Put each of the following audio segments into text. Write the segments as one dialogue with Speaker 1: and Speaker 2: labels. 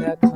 Speaker 1: দেখা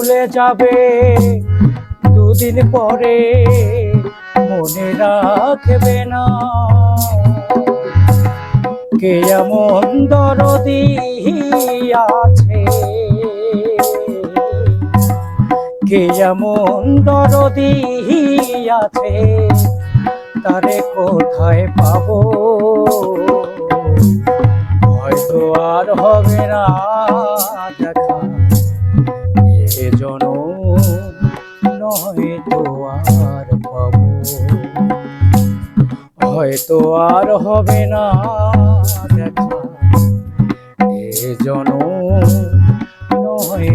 Speaker 1: ভুলে যাবে। দুদিন পরে মনে রাখবে না। কে এমন দরদি আছে? কে এমন দরদি আছে? তারে কোথায় পাবো? হয়তো আর হবে না দেখা। হয়তো আর হবে না দেখা। এ নয় নয়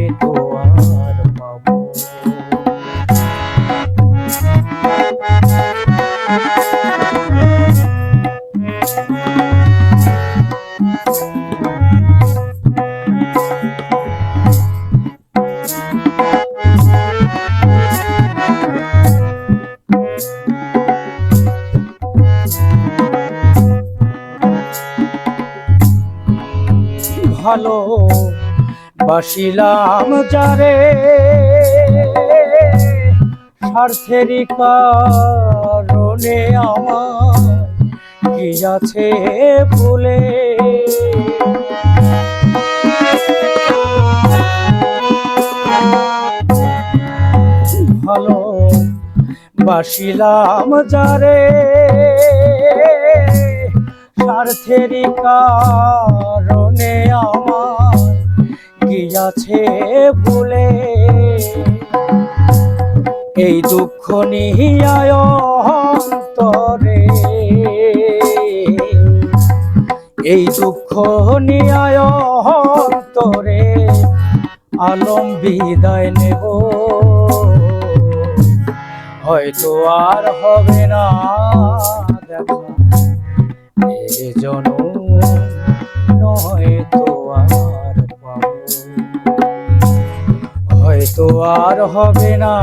Speaker 1: ভালো বাসিলাম যারে। স্বার্থেরই কারণে আমার কি আছে ভুলে ভালো বাসিলাম যারে। স্বার্থেরই কারণে গিয়াছে ভুলে। এই দুঃখ নিহিয়ায় এই দুঃখ নিয়ায় আলম বিদায় নেব। হয়তো আর হবে না দেখা। এ আর হবে না।